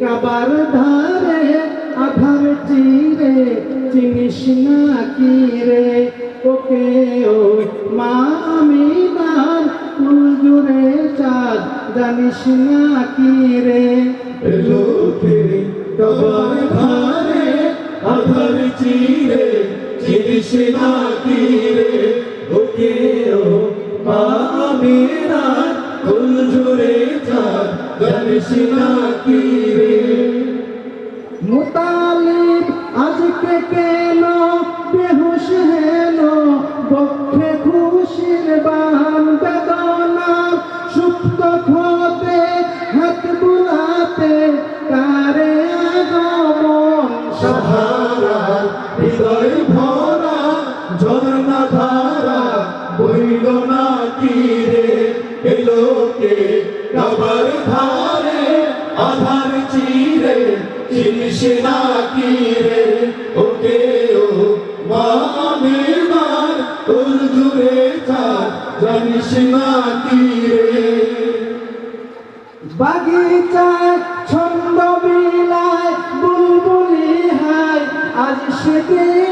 কাবার ধারে আধার চিরে চিনিস না কি রে? ওকে ও মা আমিনার ফুল জুড়ে চাঁদ জানিস না কি রে কবার ধারে আধার চিরে চিনিস না কি রে? ওকে ও মা মেরা ফুল জুড়ে চাঁদ জানিস না কি রে মুতালিব আজকে কেন বেহুশ হেন? বক্ষে খুশির বান বেদনা, সুপ্ত খতে হাত বুলাতে কারে আগমন। সাহারা ভরা ঝর্ণা ধারা বইল না কি রে এলোকে কবর ধারে, আধার চিরে, চিনিস না কি রে? ওকে ও মেমার তোর জুড়ে চার জানিস না কি রে? বাগিচায় ছন্দ বিলায় বুলবুলি হায়, আজ সে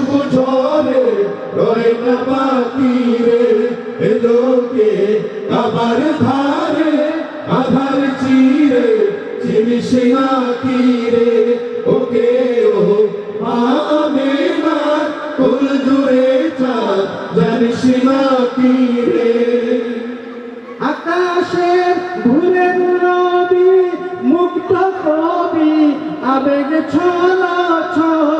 খুশবু ঝরে রয় না বাকি রে এলোকে কাবার ধারে, আধার চিরে চিনিস না কি ওকে ও আমেনার কুল জুড়ে চাঁদ, জানিস না কি রে। আকাশের ভুলের রবি মুক্ত কবি, আবেগ ছল ছল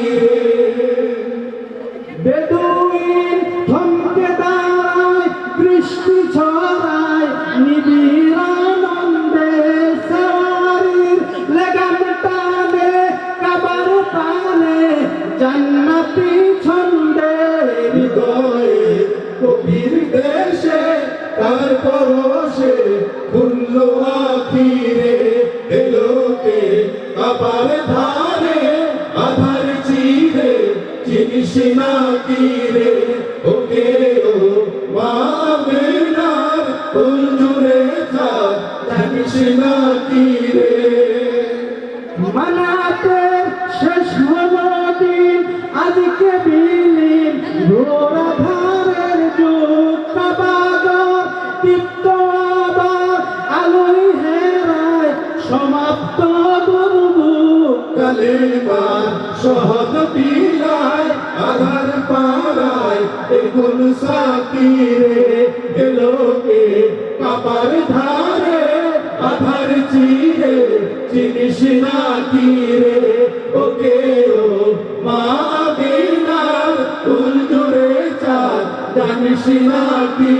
খুলল আখিরে এলোকে কাবার ধারে আধার চিরে, চিনিস না কি রে? ওকে ও মা মেনার জুড়ে থাক জানিস না কি রে? মানাতে শেষ হলো দিন, আজকে বিলীন ঘোরা সমাপ্ত কালেবার সহজ পিলায় আধার পাড়ায় এগুন সাকিরে এলোকে কাপার ধারে আধার চিরে চিনিস না কি রে ওকে ও মা বিনার তুল জুড়ে চাঁদ, জানিস না কি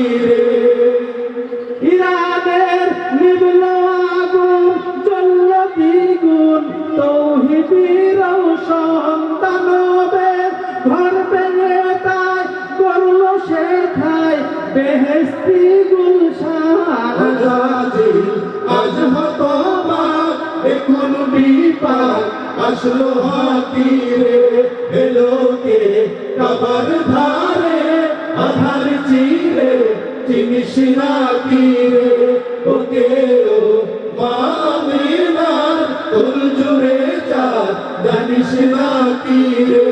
বেহেস্তি গুলশান আজ এখন বিপাক আসলো হাতিরে এলোকে কাবার ধারে আধার চিরে চিনিস না কি রে ওকে ও মা মেনার তোর জুড়ে জানিস না কি রে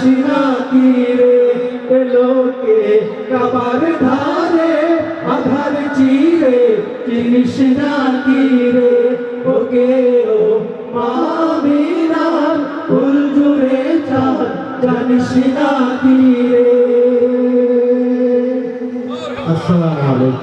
জানিস না কি? রে এলোকে কাবার ধারে, আধার চিরে চিনিস না কি রে ওকে ও মামিনার ফুল জুড়ে চাঁদ, জানিস না কি রে? আসসালামু আলাইকুম।